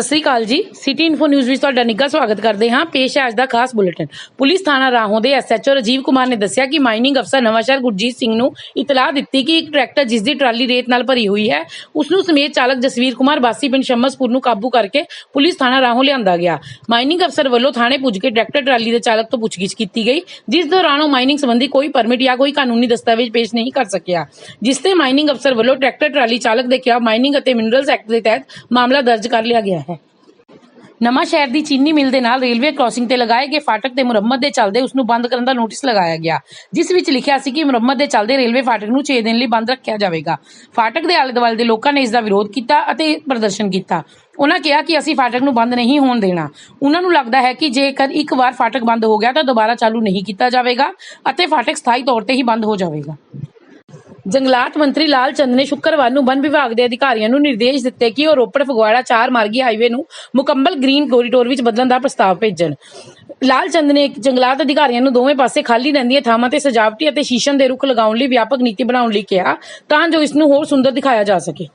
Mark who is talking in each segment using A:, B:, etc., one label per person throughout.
A: ਸਤਿ ਸ੍ਰੀ ਅਕਾਲ ਜੀ। City info news ਵਿੱਚ ਤੁਹਾਡਾ ਨਿੱਘਾ ਸਵਾਗਤ ਕਰਦੇ ਹਾਂ। ਪੇਸ਼ ਹੈ ਅੱਜ ਦਾ ਖਾਸ ਬੁਲੇਟਿਨ। ਪੁਲਿਸ ਥਾਣਾ ਰਾਹੋਂ ਦੇ ਐਸਐਚਓ ਰਾਜੀਵ ਕੁਮਾਰ ਨੇ ਦੱਸਿਆ ਕਿ ਮਾਈਨਿੰਗ ਅਫਸਰ ਨਵਾਂਸ਼ਹਿਰ ਗੁਰਜੀਤ ਸਿੰਘ ਨੂੰ ਇਤਲਾਹ ਦਿੱਤੀ ਕਿ ਇੱਕ ਟਰੈਕਟਰ ਜਿਸ ਦੀ ਟਰਾਲੀ ਰੇਤ ਨਾਲ ਭਰੀ ਹੋਈ ਹੈ, ਉਸ ਨੂੰ ਸਮੇਤ ਚਾਲਕ ਜਸਵੀਰ ਕੁਮਾਰ ਬਾਸੀ ਪਿੰਡ ਸ਼ਮਸਪੁਰ ਨੂੰ ਕਾਬੂ ਕਰਕੇ ਪੁਲਿਸ ਥਾਣਾ ਰਾਹੋਂ ਲਿਆਂਦਾ ਗਿਆ। ਮਾਈਨਿੰਗ ਅਫਸਰ ਵੱਲੋਂ ਥਾਣੇ ਪੁੱਜ ਕੇ ਟਰੈਕਟਰ ਟਰਾਲੀ ਦੇ ਚਾਲਕ ਤੋਂ ਪੁੱਛਗਿੱਛ ਕੀਤੀ ਗਈ, ਜਿਸ ਦੌਰਾਨ ਉਹ ਮਾਈਨਿੰਗ ਸੰਬੰਧੀ ਕੋਈ ਪਰਮਿਟ ਜਾਂ ਕੋਈ ਕਾਨੂੰਨੀ ਦਸਤਾਵੇਜ਼ ਪੇਸ਼ ਨਹੀਂ ਕਰ ਸਕਿਆ। ਜਿਸ ਤੇ ਮਾਈਨਿੰਗ ਅਫਸਰ ਵੱਲੋਂ ਟਰੈਕਟਰ ਟਰਾਲੀ ਚਾਲਕ ਦੇ ਖਿਲਾਫ ਮਾਈਨਿੰਗ ਅਤੇ ਮਿਨਰਲਸ ਐਕਟ ਦੇ ਤਹਿਤ ਮਾਮਲਾ ਦਰਜ ਕਰ ਲਿਆ ਗਿਆ ਹੈ। ਨਵਾਂ ਸ਼ਹਿਰ ਦੀ ਚੀਨੀ ਮਿਲ ਦੇ ਨਾਲ ਰੇਲਵੇ ਕ੍ਰਾਸਿੰਗ ਤੇ ਲਗਾਏ ਗਏ ਫਾਟਕ ਤੇ ਮੁਰੰਮਤ ਦੇ ਚੱਲਦੇ ਉਸ ਨੂੰ ਬੰਦ ਕਰਨ ਦਾ ਨੋਟਿਸ ਲਗਾਇਆ ਗਿਆ, ਜਿਸ ਵਿੱਚ ਲਿਖਿਆ ਸੀ ਕਿ ਮੁਰੰਮਤ ਦੇ ਚੱਲਦੇ ਰੇਲਵੇ ਫਾਟਕ ਨੂੰ 6 ਦਿਨ ਲਈ ਬੰਦ ਰੱਖਿਆ ਜਾਵੇਗਾ। ਫਾਟਕ ਦੇ ਆਲੇ ਦੁਆਲੇ ਦੇ ਲੋਕਾਂ ਨੇ ਇਸ ਦਾ ਵਿਰੋਧ ਕੀਤਾ ਅਤੇ ਪ੍ਰਦਰਸ਼ਨ ਕੀਤਾ। ਉਹਨਾਂ ਕਿਹਾ ਕਿ ਅਸੀਂ ਫਾਟਕ ਨੂੰ ਬੰਦ ਨਹੀਂ ਹੋਣ ਦੇਣਾ। ਉਹਨਾਂ ਨੂੰ ਲੱਗਦਾ ਹੈ ਕਿ ਜੇਕਰ ਇੱਕ ਵਾਰ ਫਾਟਕ ਬੰਦ ਹੋ ਗਿਆ ਤਾਂ ਦੁਬਾਰਾ ਚਾਲੂ ਨਹੀਂ ਕੀਤਾ ਜਾਵੇਗਾ ਅਤੇ ਫਾਟਕ ਸਥਾਈ ਤੌਰ ਤੇ ਹੀ ਬੰਦ ਹੋ ਜਾਵੇਗਾ। ਜੰਗਲਾਤ ਮੰਤਰੀ ਲਾਲ ਚੰਦ ਨੇ ਸ਼ੁੱਕਰਵਾਰ ਨੂੰ ਵਨ ਵਿਭਾਗ ਦੇ ਅਧਿਕਾਰੀਆਂ ਨੂੰ ਨਿਰਦੇਸ਼ ਦਿੱਤੇ ਕਿ ਉਹ ਰੋਪੜ, ਫਗਵਾੜਾ, ਚਾਰ ਮਾਰਗੀ ਹਾਈਵੇ ਨੂੰ ਮੁਕੰਮਲ ਗ੍ਰੀਨ ਕੋਰੀਡੋਰ ਵਿੱਚ ਬਦਲਣ ਦਾ ਪ੍ਰਸਤਾਵ ਭੇਜਣ। ਲਾਲ ਚੰਦ ਨੇ ਜੰਗਲਾਤ ਅਧਿਕਾਰੀਆਂ ਨੂੰ ਦੋਵੇਂ ਪਾਸੇ ਖਾਲੀ ਰਹਿੰਦੀਆਂ ਥਾਵਾਂ ਤੇ ਸਜਾਵਟੀ ਅਤੇ ਸ਼ੀਸ਼ਮ ਦੇ ਰੁੱਖ ਲਗਾਉਣ ਲਈ ਵਿਆਪਕ ਨੀਤੀ ਬਣਾਉਣ ਲਈ ਕਿਹਾ ਤਾਂ ਜੋ ਇਸ ਨੂੰ ਹੋਰ ਸੁੰਦਰ ਦਿਖਾਇਆ ਜਾ ਸਕੇ।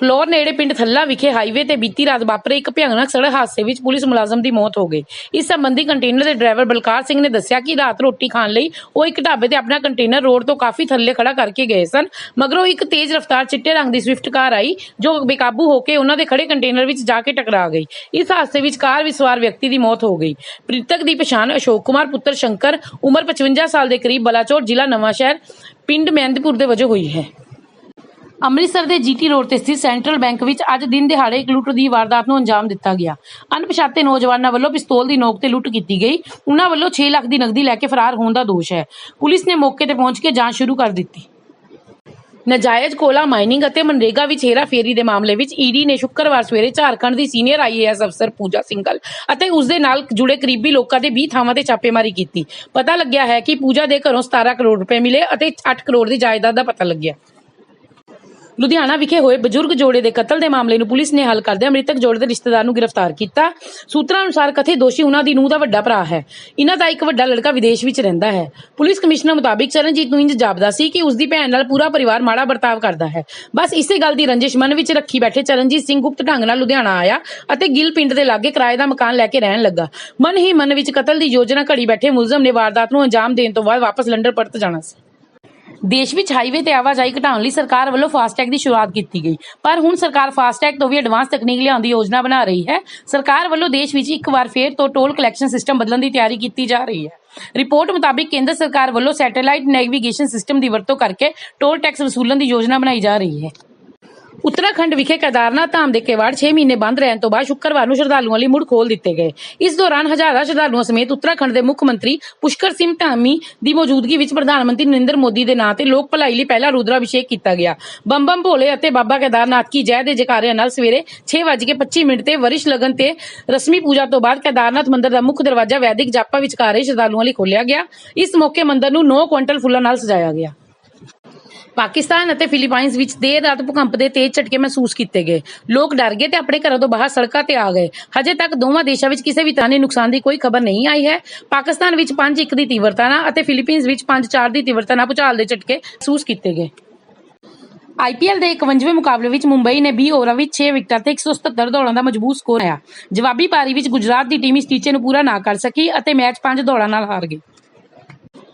A: ਫਲੋਰ ਨੇੜੇ ਪਿੰਡ ਥੱਲਾ ਵਿਖੇ ਹਾਈਵੇ ਤੇ ਬੀਤੀ ਰਾਤ ਵਾਪਰੇ ਇੱਕ ਭਿਆਨਕ ਸੜਕ ਹਾਦਸੇ ਵਿੱਚ ਪੁਲਿਸ ਮੁਲਾਜ਼ਮ ਦੀ ਮੌਤ ਹੋ ਗਈ। ਇਸ ਸੰਬੰਧੀ ਕੰਟੇਨਰ ਦੇ ਡਰਾਈਵਰ ਬਲਕਾਰ ਸਿੰਘ ਨੇ ਦੱਸਿਆ ਕਿ ਰਾਤ ਰੋਟੀ ਖਾਣ ਲਈ ਉਹ ਇੱਕ ਢਾਬੇ ਤੇ ਆਪਣਾ ਕੰਟੇਨਰ ਰੋਡ ਤੋਂ ਕਾਫੀ ਥੱਲੇ ਖੜਾ ਕਰਕੇ ਗਏ ਸਨ, ਮਗਰੋਂ ਇੱਕ ਤੇਜ਼ ਰਫ਼ਤਾਰ ਚਿੱਟੇ ਰੰਗ ਦੀ ਸਵਿਫਟ ਕਾਰ ਆਈ, ਜੋ ਬੇਕਾਬੂ ਹੋ ਕੇ ਉਹਨਾਂ ਦੇ ਖੜੇ ਕੰਟੇਨਰ ਵਿੱਚ ਜਾ ਕੇ ਟਕਰਾ ਗਈ। ਇਸ ਹਾਦਸੇ ਵਿੱਚ ਕਾਰ ਵਿੱਚ ਸਵਾਰ ਵਿਅਕਤੀ ਦੀ ਮੌਤ ਹੋ ਗਈ। ਮ੍ਰਿਤਕ ਦੀ ਪਛਾਣ ਅਸ਼ੋਕ ਕੁਮਾਰ, ਪੁੱਤਰ ਸ਼ੰਕਰ, ਉਮਰ 55 ਸਾਲ ਦੇ ਕਰੀਬ ਬਲਾਚੌਰ ਜ਼ਿਲ੍ਹਾ ਨਵਾਂਸ਼ਹਿਰ, ਪਿੰਡ ਮਹਿੰਦਪੁਰ ਦੇ ਵਜੋਂ ਹੋਈ ਹੈ। ਅੰਮ੍ਰਿਤਸਰ ਦੇ ਜੀਟੀ ਰੋਡ ਤੇ ਸਥਿਤ ਸੈਂਟਰਲ ਬੈਂਕ ਵਿੱਚ ਅੱਜ ਦਿਨ ਦਿਹਾੜੇ ਇੱਕ ਲੁੱਟ ਦੀ ਵਾਰਦਾਤ ਨੂੰ ਅੰਜਾਮ ਦਿੱਤਾ ਗਿਆ। ਅਣਪਛਾਤੇ ਨੌਜਵਾਨਾਂ ਵੱਲੋਂ ਪਿਸਤੌਲ ਦੀ ਨੋਕ ਤੇ ਲੁੱਟ ਕੀਤੀ ਗਈ। ਉਹਨਾਂ ਵੱਲੋਂ 6 ਲੱਖ ਦੀ ਨਕਦੀ ਲੈ ਕੇ ਫਰਾਰ ਹੋਣ ਦਾ ਦੋਸ਼ ਹੈ। ਪੁਲਿਸ ਨੇ ਮੌਕੇ ਤੇ ਪਹੁੰਚ ਕੇ ਜਾਂਚ ਸ਼ੁਰੂ ਕਰ ਦਿੱਤੀ। ਨਜਾਇਜ਼ ਕੋਲਾ ਮਾਈਨਿੰਗ ਅਤੇ ਮਨਰੇਗਾ ਵਿੱਚ ਹੇਰਾਫੇਰੀ ਦੇ ਮਾਮਲੇ ਵਿੱਚ ਈਡੀ ਨੇ ਸ਼ੁੱਕਰਵਾਰ ਸਵੇਰੇ ਝਾਰਖੰਡ ਦੀ ਸੀਨੀਅਰ ਆਈਏਐਸ ਅਫਸਰ ਪੂਜਾ ਸਿੰਗਲ ਅਤੇ ਉਸ ਦੇ ਨਾਲ ਜੁੜੇ ਕਰੀਬੀ ਲੋਕਾਂ ਦੇ 20 ਥਾਵਾਂ ਤੇ ਛਾਪੇਮਾਰੀ ਕੀਤੀ। ਪਤਾ ਲੱਗਿਆ ਹੈ ਕਿ ਪੂਜਾ ਦੇ ਘਰੋਂ 17 ਕਰੋੜ ਰੁਪਏ ਮਿਲੇ ਅਤੇ 8 ਕਰੋੜ ਦੀ ਜਾਇਦਾਦ ਦਾ ਪਤਾ ਲੱਗਿਆ। ਲੁਧਿਆਣਾ ਵਿਖੇ ਹੋਏ ਬਜ਼ੁਰਗ ਜੋੜੇ ਦੇ ਕਤਲ ਦੇ ਮਾਮਲੇ ਨੂੰ ਪੁਲਿਸ ਨੇ ਹੱਲ ਕਰਦਿਆਂ ਮ੍ਰਿਤਕ ਜੋੜੇ ਦੇ ਰਿਸ਼ਤੇਦਾਰ ਨੂੰ ਗ੍ਰਿਫਤਾਰ ਕੀਤਾ। ਸੂਤਰਾਂ ਅਨੁਸਾਰ ਕਥਿਤ ਦੋਸ਼ੀ ਉਹਨਾਂ ਦੀ ਨੂੰਹ ਦਾ ਵੱਡਾ ਭਰਾ ਹੈ। ਇਹਨਾਂ ਦਾ ਇੱਕ ਵੱਡਾ ਲੜਕਾ ਵਿਦੇਸ਼ ਵਿੱਚ ਰਹਿੰਦਾ ਹੈ। ਪੁਲਿਸ ਕਮਿਸ਼ਨਰ ਮੁਤਾਬਿਕ ਚਰਨਜੀਤ ਨੂੰ ਇੰਜ ਜਾਪਦਾ ਸੀ ਕਿ ਉਸ ਦੀ ਭੈਣ ਨਾਲ ਪੂਰਾ ਪਰਿਵਾਰ ਮਾੜਾ ਵਰਤਾਵ ਕਰਦਾ ਹੈ। ਬਸ ਇਸੇ ਗੱਲ ਦੀ ਰੰਜਿਸ਼ ਮਨ ਵਿੱਚ ਰੱਖੀ ਬੈਠੇ ਚਰਨਜੀਤ ਸਿੰਘ ਗੁਪਤ ਢੰਗ ਨਾਲ ਲੁਧਿਆਣਾ ਆਇਆ ਅਤੇ ਗਿੱਲ ਪਿੰਡ ਦੇ ਲਾਗੇ ਕਿਰਾਏ ਦਾ ਮਕਾਨ ਲੈ ਕੇ ਰਹਿਣ ਲੱਗਾ। ਮਨ ਹੀ ਮਨ ਵਿੱਚ ਕਤਲ ਦੀ ਯੋਜਨਾ ਘੜੀ ਬੈਠੇ ਮੁਲਜ਼ਮ ਨੇ ਵਾਰਦਾਤ ਨੂੰ ਅੰਜਾਮ ਦੇਣ ਤੋਂ ਬਾਅਦ ਵਾਪਸ ਲੰਡਨ ਪਰਤ ਜਾਣਾ ਸੀ। ਦੇਸ਼ ਵਿੱਚ ਹਾਈਵੇ ਤੇ ਆਵਾਜਾਈ ਘਟਾਉਣ ਲਈ ਸਰਕਾਰ ਵੱਲੋਂ ਫਾਸਟੈਗ ਦੀ ਸ਼ੁਰੂਆਤ ਕੀਤੀ ਗਈ। ਪਰ ਹੁਣ ਸਰਕਾਰ ਫਾਸਟੈਗ ਤੋਂ ਵੀ ਐਡਵਾਂਸ ਤਕਨੀਕ ਲਿਆਉਣ ਦੀ ਯੋਜਨਾ ਬਣਾ ਰਹੀ ਹੈ। ਸਰਕਾਰ ਵੱਲੋਂ ਦੇਸ਼ ਵਿੱਚ ਇੱਕ ਵਾਰ ਫੇਰ ਤੋਂ ਟੋਲ ਕਲੈਕਸ਼ਨ ਸਿਸਟਮ ਬਦਲਣ ਦੀ ਤਿਆਰੀ ਕੀਤੀ ਜਾ ਰਹੀ ਹੈ। ਰਿਪੋਰਟ ਮੁਤਾਬਿਕ ਕੇਂਦਰ ਸਰਕਾਰ ਵੱਲੋਂ ਸੈਟੇਲਾਈਟ ਨੈਵੀਗੇਸ਼ਨ ਸਿਸਟਮ ਦੀ ਵਰਤੋਂ ਕਰਕੇ ਟੋਲ ਟੈਕਸ ਵਸੂਲਣ ਦੀ ਯੋਜਨਾ ਬਣਾਈ ਜਾ ਰਹੀ ਹੈ। ਉੱਤਰਾਖੰਡ ਵਿਖੇ ਕੇਦਾਰਨਾਥ ਧਾਮ ਦੇ ਕੇਵਾੜ 6 ਮਹੀਨੇ ਬੰਦ ਰਹਿਣ ਤੋਂ ਬਾਅਦ ਸ਼ੁੱਕਰਵਾਰ ਨੂੰ ਸ਼ਰਧਾਲੂਆਂ ਲਈ ਮੁੜ ਖੋਲ ਦਿੱਤੇ ਗਏ। ਇਸ ਦੌਰਾਨ ਹਜ਼ਾਰਾਂ ਸ਼ਰਧਾਲੂਆਂ ਸਮੇਤ ਉੱਤਰਾਖੰਡ ਦੇ ਮੁੱਖ ਮੰਤਰੀ ਪੁਸ਼ਕਰ ਸਿੰਘ ਧਾਮੀ ਦੀ ਮੌਜੂਦਗੀ ਵਿੱਚ ਪ੍ਰਧਾਨ ਮੰਤਰੀ ਨਰਿੰਦਰ ਮੋਦੀ ਦੇ ਨਾਂ ਤੇ ਲੋਕ ਭਲਾਈ ਲਈ ਪਹਿਲਾ ਰੁਦਰਾਭਿਸ਼ੇਕ ਕੀਤਾ ਗਿਆ। ਬੰਮ ਭੋਲੇ ਅਤੇ ਬਾਬਾ ਕੇਦਾਰਨਾਥ ਕੀ ਜੈ ਦੇ ਜਕਾਰਿਆਂ ਨਾਲ ਸਵੇਰੇ 6:25 ਮਿੰਟ ਤੇ ਵਰਿਸ਼ ਲਗਨ ਤੇ ਰਸਮੀ ਪੂਜਾ ਤੋਂ ਬਾਅਦ ਕੇਦਾਰਨਾਥ ਮੰਦਿਰ ਦਾ ਮੁੱਖ ਦਰਵਾਜ਼ਾ ਵੈਦਿਕ ਜਾਪਾ ਵਿਚਕਾਰੇ ਸ਼ਰਧਾਲੂਆਂ ਲਈ ਖੋਲ੍ਹਿਆ ਗਿਆ। ਇਸ ਮੌਕੇ ਮੰਦਿਰ ਨੂੰ 9 ਕੁਇੰਟਲ ਫੁੱਲਾਂ ਨਾਲ ਸਜਾਇਆ ਗਿਆ। ਪਾਕਿਸਤਾਨ ਅਤੇ ਫਿਲੀਪਾਈਨਸ ਵਿੱਚ ਦੇਰ ਰਾਤ ਭੂਕੰਪ ਦੇ ਤੇਜ਼ ਝਟਕੇ ਮਹਿਸੂਸ ਕੀਤੇ ਗਏ। ਲੋਕ ਡਰ ਗਏ ਤੇ ਆਪਣੇ ਘਰਾਂ ਤੋਂ ਬਾਹਰ ਸੜਕਾਂ ਤੇ ਆ ਗਏ। ਹਜੇ ਤੱਕ ਦੋਵਾਂ ਦੇਸ਼ਾਂ ਵਿੱਚ ਕਿਸੇ ਵੀ ਤਰ੍ਹਾਂ ਦੇ ਨੁਕਸਾਨ ਦੀ ਕੋਈ ਖਬਰ ਨਹੀਂ ਆਈ ਹੈ। ਪਾਕਿਸਤਾਨ ਵਿੱਚ 5-1 ਦੀ ਤੀਵਰਤਾ ਨਾਲ ਅਤੇ ਫਿਲੀਪੀਨਸ ਵਿੱਚ 5-4 ਦੀ ਤੀਵਰਤਾ ਨਾਲ ਭੂਚਾਲ ਦੇ ਝਟਕੇ ਮਹਿਸੂਸ ਕੀਤੇ ਗਏ। ਆਈਪੀਐਲ ਦੇ 51ਵੇਂ ਮੁਕਾਬਲੇ ਵਿੱਚ ਮੁੰਬਈ ਨੇ 20 ਓਵਰਾਂ ਵਿੱਚ 6 ਵਿਕਟਾਂ ਤੇ 177 ਦੌੜਾਂ ਦਾ ਮਜ਼ਬੂਤ ਸਕੋਰ ਆਇਆ ਜਵਾਬੀ ਪਾਰੀ ਵਿੱਚ ਗੁਜਰਾਤ ਦੀ ਟੀਮ ਇਸ ਟੀਚੇ ਨੂੰ ਪੂਰਾ ਨਾ ਕਰ ਸਕੀ ਅਤੇ ਮੈਚ 5 ਦੌੜਾਂ ਨਾਲ ਹਾਰ ਗਈ।